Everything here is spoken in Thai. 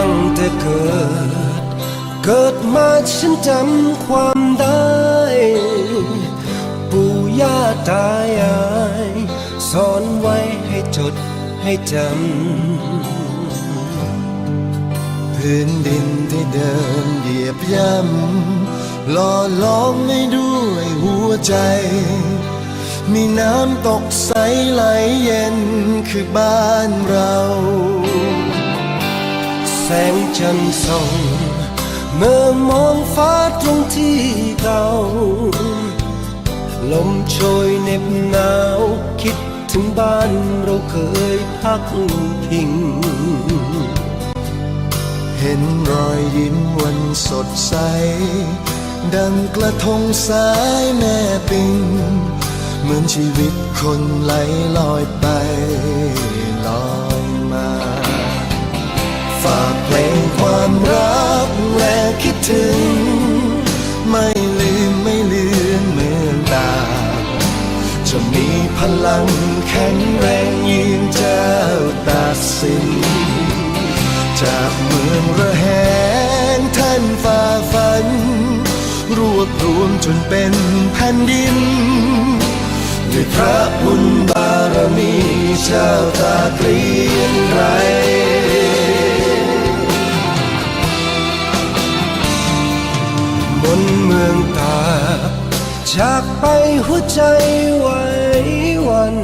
ั้งแต่เกิด เกิดมาฉันจำความได้ ปู่ย่าตายายสอนไว้ให้จดให้จำพื้นดินที่เดินเหยียบย่ำหล่อล้อมให้ด้วยหัวใจ มีน้ำตกใสไหลเย็นคือบ้านเรา งจันทร์ส่อง เมื่อมองฟ้าตรงที่เก่า ลมโชยเหน็บหนาว คิดถึงบ้านเราเคยพักพิง เห็นรอยยิ้มวันสดใส ดังกระทงสายแม่ปิง เหมือนชีวิตคนไหลลอยไป ฝากเพลงความรักและคิดถึง ไม่ลืมไม่ลือนเมืองตา จะมีพลังแข็งแรงยืนเจ้าตัดสิน จากเมืองระแหงท่านฝ่าฝัน รวบรวมจนเป็นแผ่นดินด้วยพระบุญบารมีเจ้าตาเกลี คนเมืองตาจากไปหัวใจไว้วัน